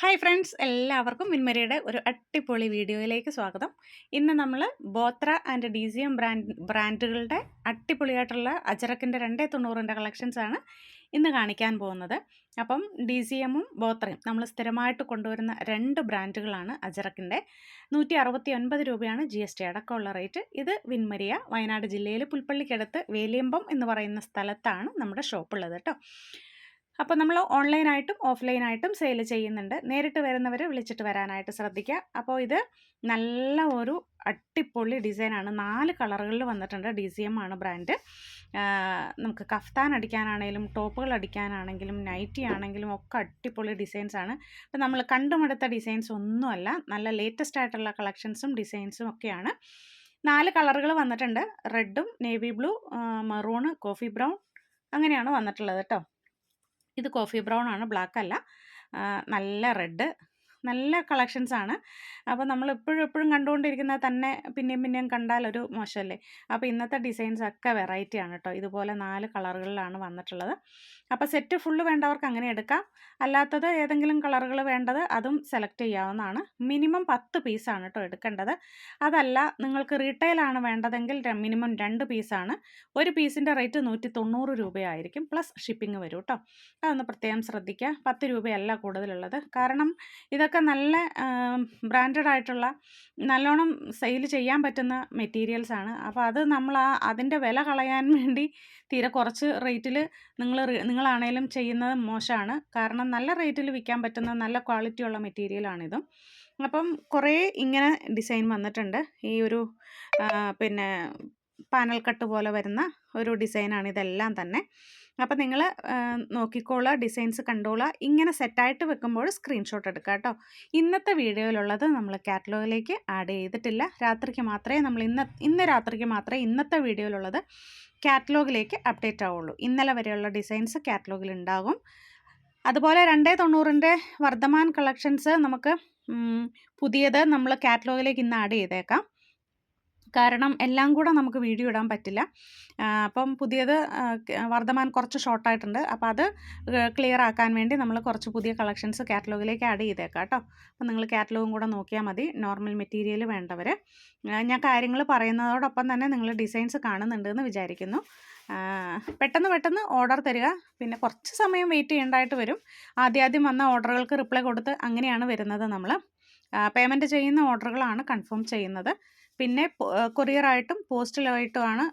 Hi friends എല്ലാവർക്കും മിൻമരയുടെ ഒരു അടിപൊളി വീഡിയോയിലേക്ക് സ്വാഗതം. ഇന്ന് നമ്മൾ Bothra and D C M brand ബ്രാൻഡുകളുടെ അടിപൊളിയായിട്ടുള്ള അജറക്കിന്റെ രണ്ടേ തൊണ്ണൂറിന്റെ കളക്ഷൻസാണ് ഇന്ന് കാണിക്കാൻ പോകുന്നത്. അപ്പം ഡി സി എമ്മും ബോത്രയും നമ്മൾ സ്ഥിരമായിട്ട് കൊണ്ടുവരുന്ന രണ്ട് ബ്രാൻഡുകളാണ് അജറക്കിന്റെ. നൂറ്റി അറുപത്തി ഒൻപത് രൂപയാണ് ജി എസ് ടി അടക്കമുള്ള റേറ്റ്. ഇത് വിൻമരിയ വയനാട് ജില്ലയിൽ പുൽപ്പള്ളിക്കടുത്ത് വേലിയമ്പം എന്ന് പറയുന്ന സ്ഥലത്താണ് നമ്മുടെ ഷോപ്പുള്ളത് കേട്ടോ. അപ്പോൾ നമ്മൾ ഓൺലൈനായിട്ടും ഓഫ്ലൈനായിട്ടും സെയിൽ ചെയ്യുന്നുണ്ട്. നേരിട്ട് വരുന്നവർ വിളിച്ചിട്ട് വരാനായിട്ട് ശ്രദ്ധിക്കുക അപ്പോൾ ഇത് നല്ല ഒരു അടിപൊളി ഡിസൈനാണ്. നാല് കളറുകളിൽ വന്നിട്ടുണ്ട്. ഡി സി എം ആണ് ബ്രാൻഡ്. നമുക്ക് കഫ്താൻ അടിക്കാനാണെങ്കിലും ടോപ്പുകൾ അടിക്കാനാണെങ്കിലും നൈറ്റി ആണെങ്കിലും ഒക്കെ അടിപൊളി ഡിസൈൻസ് ആണ് അപ്പോൾ നമ്മൾ കണ്ടുമടുത്ത ഡിസൈൻസ് ഒന്നുമല്ല. നല്ല ലേറ്റസ്റ്റ് ആയിട്ടുള്ള കളക്ഷൻസും ഡിസൈൻസും ഒക്കെയാണ്. നാല് കളറുകൾ വന്നിട്ടുണ്ട്. റെഡും navy blue maroon coffee brown അങ്ങനെയാണ് വന്നിട്ടുള്ളത് കേട്ടോ. ഇത് കോഫി ബ്രൗൺ ആണ് ബ്ലാക്ക് അല്ല. നല്ല റെഡ്. നല്ല കളക്ഷൻസ് ആണ്. അപ്പോൾ നമ്മൾ എപ്പോഴും എപ്പോഴും കണ്ടുകൊണ്ടിരിക്കുന്ന തന്നെ പിന്നെയും പിന്നെയും കണ്ടാൽ ഒരു മോശമല്ലേ? അപ്പോൾ ഇന്നത്തെ ഡിസൈൻസ് ഒക്കെ വെറൈറ്റി ആണ് കേട്ടോ. ഇതുപോലെ നാല് കളറുകളിലാണ് വന്നിട്ടുള്ളത്. അപ്പോൾ സെറ്റ് ഫുള്ള് വേണ്ടവർക്ക് അങ്ങനെ എടുക്കാം. അല്ലാത്തത് ഏതെങ്കിലും കളറുകൾ വേണ്ടത് അതും സെലക്ട് ചെയ്യാവുന്നതാണ്. മിനിമം പത്ത് പീസാണ് കേട്ടോ എടുക്കേണ്ടത്. അതല്ല നിങ്ങൾക്ക് റീറ്റെയിലാണ് വേണ്ടതെങ്കിൽ മിനിമം രണ്ട് പീസാണ് ഒരു പീസിന്റെ റേറ്റ് നൂറ്റി തൊണ്ണൂറ് രൂപയായിരിക്കും. പ്ലസ് ഷിപ്പിംഗ് വരും കേട്ടോ. അതൊന്ന് പ്രത്യേകം ശ്രദ്ധിക്കുക. പത്ത് രൂപയല്ല കൂടുതലുള്ളത്. കാരണം ഇതൊക്കെ നല്ല ബ്രാൻഡഡ് ആയിട്ടുള്ള നല്ലോണം സെയിൽ ചെയ്യാൻ പറ്റുന്ന മെറ്റീരിയൽസ് ആണ് അപ്പോൾ അത് നമ്മൾ ആ അതിന്റെ വില കളയാൻ വേണ്ടി തീരെ കുറച്ച് റേറ്റിൽ നിങ്ങൾ നിങ്ങളാണേലും ചെയ്യുന്നത് മോശമാണ് കാരണം നല്ല റേറ്റിൽ വിൽക്കാൻ പറ്റുന്ന നല്ല ക്വാളിറ്റി ഉള്ള മെറ്റീരിയലാണിതും. അപ്പം കുറേ ഇങ്ങനെ ഡിസൈൻ വന്നിട്ടുണ്ട്. ഈ ഒരു പിന്നെ പാനൽ കട്ട് പോലെ വരുന്ന ഒരു ഡിസൈനാണ് ഇതെല്ലാം തന്നെ. അപ്പോൾ നിങ്ങൾ നോക്കിക്കോളുക ഡിസൈൻസ് കണ്ടോളുക ഇങ്ങനെ സെറ്റായിട്ട് വെക്കുമ്പോൾ സ്ക്രീൻഷോട്ട് എടുക്കുക കേട്ടോ. ഇന്നത്തെ വീഡിയോയിലുള്ളത് നമ്മൾ കാറ്റലോഗിലേക്ക് ആഡ് ചെയ്തിട്ടില്ല. രാത്രിക്ക് മാത്രമേ നമ്മൾ ഇന്ന ഇന്ന് രാത്രിക്ക് മാത്രമേ ഇന്നത്തെ വീഡിയോയിലുള്ളത് കാറ്റലോഗിലേക്ക് അപ്ഡേറ്റ് ആവുള്ളൂ. ഇന്നലെ വരെയുള്ള ഡിസൈൻസ് കാറ്റലോഗിൽ ഉണ്ടാകും. അതുപോലെ രണ്ടേ തൊണ്ണൂറിന്റെ വർദ്ധമാൻ കളക്ഷൻസ് നമുക്ക് പുതിയത് നമ്മൾ കാറ്റലോഗിലേക്ക് ഇന്ന് ആഡ് ചെയ്തേക്കാം. കാരണം എല്ലാം കൂടെ നമുക്ക് വീഡിയോ ഇടാൻ പറ്റില്ല. അപ്പം പുതിയത് വർദ്ധമാൻ കുറച്ച് ഷോർട്ടായിട്ടുണ്ട്. അപ്പോൾ അത് ക്ലിയർ ആക്കാൻ വേണ്ടി നമ്മൾ കുറച്ച് പുതിയ കളക്ഷൻസ് കാറ്റലോഗിലേക്ക് ആഡ് ചെയ്തേക്കാം കേട്ടോ. അപ്പം നിങ്ങൾ കാറ്റലോഗും കൂടെ നോക്കിയാൽ മതി. നോർമൽ മെറ്റീരിയൽ വേണ്ടവർ ഞാൻ കാര്യങ്ങൾ പറയുന്നതോടൊപ്പം തന്നെ നിങ്ങൾ ഡിസൈൻസ് കാണുന്നുണ്ടെന്ന് വിചാരിക്കുന്നു. പെട്ടെന്ന് പെട്ടെന്ന് ഓർഡർ തരിക. പിന്നെ കുറച്ച് സമയം വെയിറ്റ് ചെയ്യേണ്ടതായിട്ട് വരും. ആദ്യം വന്ന ഓർഡറുകൾക്ക് റിപ്ലൈ കൊടുത്ത് അങ്ങനെയാണ് വരുന്നത് നമ്മൾ പേയ്മെന്റ് ചെയ്യുന്ന ഓർഡറുകളാണ് കൺഫേം ചെയ്യുന്നത്. പിന്നെ കൊറിയറായിട്ടും പോസ്റ്റലായിട്ടുമാണ്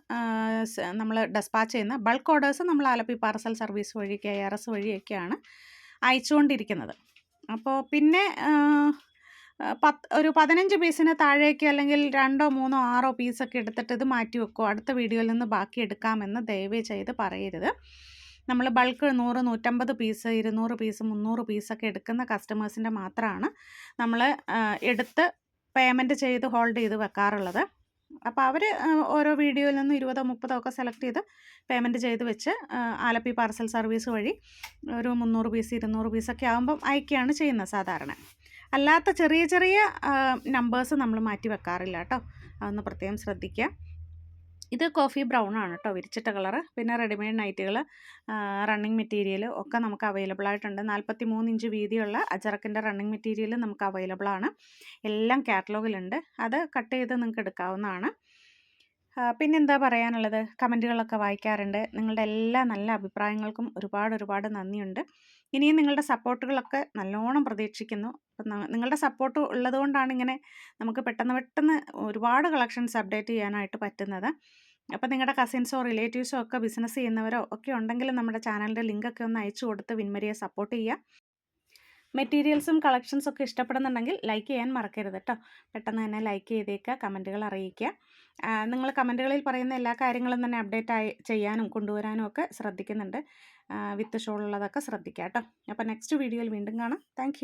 നമ്മൾ ഡെസ്പാച്ച് ചെയ്യുന്ന ബൾക്ക് ഓർഡേഴ്സ് നമ്മൾ ആലപ്പി പാർസൽ സർവീസ് വഴി കെ ആർ എസ് വഴിയൊക്കെയാണ് അയച്ചുകൊണ്ടിരിക്കുന്നത്. അപ്പോൾ പിന്നെ പത്ത് ഒരു പതിനഞ്ച് പീസിന് താഴേക്ക് അല്ലെങ്കിൽ രണ്ടോ മൂന്നോ ആറോ പീസൊക്കെ എടുത്തിട്ട് ഇത് മാറ്റി വെക്കുമോ അടുത്ത വീഡിയോയിൽ നിന്ന് ബാക്കി എടുക്കാമെന്ന് ദയവേ ചെയ്ത് പറയരുത്. നമ്മൾ ബൾക്ക് നൂറ് നൂറ്റമ്പത് പീസ് ഇരുന്നൂറ് പീസ് മുന്നൂറ് പീസൊക്കെ എടുക്കുന്ന കസ്റ്റമേഴ്സിന്റെ മാത്രമാണ് നമ്മൾ എടുത്ത് പേയ്മെന്റ് ചെയ്ത് ഹോൾഡ് ചെയ്ത് വെക്കാറുള്ളത്. അപ്പോൾ അവർ ഓരോ വീഡിയോയിൽ നിന്ന് ഇരുപതോ മുപ്പതോ ഒക്കെ സെലക്ട് ചെയ്ത് പേയ്മെന്റ് ചെയ്ത് വെച്ച് ആലപ്പി പാർസൽ സർവീസ് വഴി ഒരു മുന്നൂറ് പീസ് ഇരുന്നൂറ് പീസൊക്കെ ആകുമ്പം അയക്കുകയാണ് ചെയ്യുന്നത് സാധാരണ. അല്ലാത്ത ചെറിയ ചെറിയ നമ്പേഴ്സ് നമ്മൾ മാറ്റി വെക്കാറില്ല കേട്ടോ. അതൊന്ന് പ്രത്യേകം ശ്രദ്ധിക്കുക. ഇത് കോഫി ബ്രൗൺ ആണ് കേട്ടോ വിരിച്ചിട്ട കളറ്. പിന്നെ റെഡിമെയ്ഡ് നൈറ്റുകൾ റണ്ണിങ് മെറ്റീരിയൽ ഒക്കെ നമുക്ക് അവൈലബിൾ ആയിട്ടുണ്ട് നാൽപ്പത്തി മൂന്ന് ഇഞ്ച് വീതിയുള്ള അജറക്കിന്റെ റണ്ണിങ് മെറ്റീരിയൽ നമുക്ക് അവൈലബിൾ ആണ് എല്ലാം കാറ്റലോഗിലുണ്ട്. അത് കട്ട് ചെയ്ത് നിങ്ങൾക്ക് എടുക്കാവുന്നതാണ്. പിന്നെ എന്താ പറയാനുള്ളത്? കമന്റുകളൊക്കെ വായിക്കാറുണ്ട്. നിങ്ങളുടെ എല്ലാ നല്ല അഭിപ്രായങ്ങൾക്കും ഒരുപാട് ഒരുപാട് നന്ദിയുണ്ട്. ഇനിയും നിങ്ങളുടെ സപ്പോർട്ടുകളൊക്കെ നല്ലോണം പ്രതീക്ഷിക്കുന്നു. നിങ്ങളുടെ സപ്പോർട്ട് ഉള്ളതുകൊണ്ടാണ് ഇങ്ങനെ നമുക്ക് പെട്ടെന്ന് പെട്ടെന്ന് ഒരുപാട് കളക്ഷൻസ് അപ്ഡേറ്റ് ചെയ്യാനായിട്ട് പറ്റുന്നത്. അപ്പോൾ നിങ്ങളുടെ കസിൻസോ റിലേറ്റീവ്സോ ഒക്കെ ബിസിനസ് ചെയ്യുന്നവരോ ഒക്കെ ഉണ്ടെങ്കിൽ നമ്മുടെ ചാനലിന്റെ ലിങ്കൊക്കെ ഒന്ന് അയച്ചു കൊടുത്ത് വിൻമരിയെ സപ്പോർട്ട് ചെയ്യുക മെറ്റീരിയൽസും കളക്ഷൻസും ഒക്കെ ഇഷ്ടപ്പെടുന്നുണ്ടെങ്കിൽ ലൈക്ക് ചെയ്യാൻ മറക്കരുത് കേട്ടോ പെട്ടെന്ന് തന്നെ ലൈക്ക് ചെയ്തേക്കുക കമന്റുകൾ അറിയിക്കുക നിങ്ങൾ കമന്റുകളിൽ പറയുന്ന എല്ലാ കാര്യങ്ങളും തന്നെ അപ്ഡേറ്റ് ആയി ചെയ്യാനും കൊണ്ടുവരാനും ഒക്കെ ശ്രദ്ധിക്കുന്നുണ്ട്. വിത്ത് ഷോളുള്ളതൊക്കെ ശ്രദ്ധിക്കുക കേട്ടോ അപ്പോൾ നെക്സ്റ്റ് വീഡിയോയിൽ വീണ്ടും കാണാം. താങ്ക്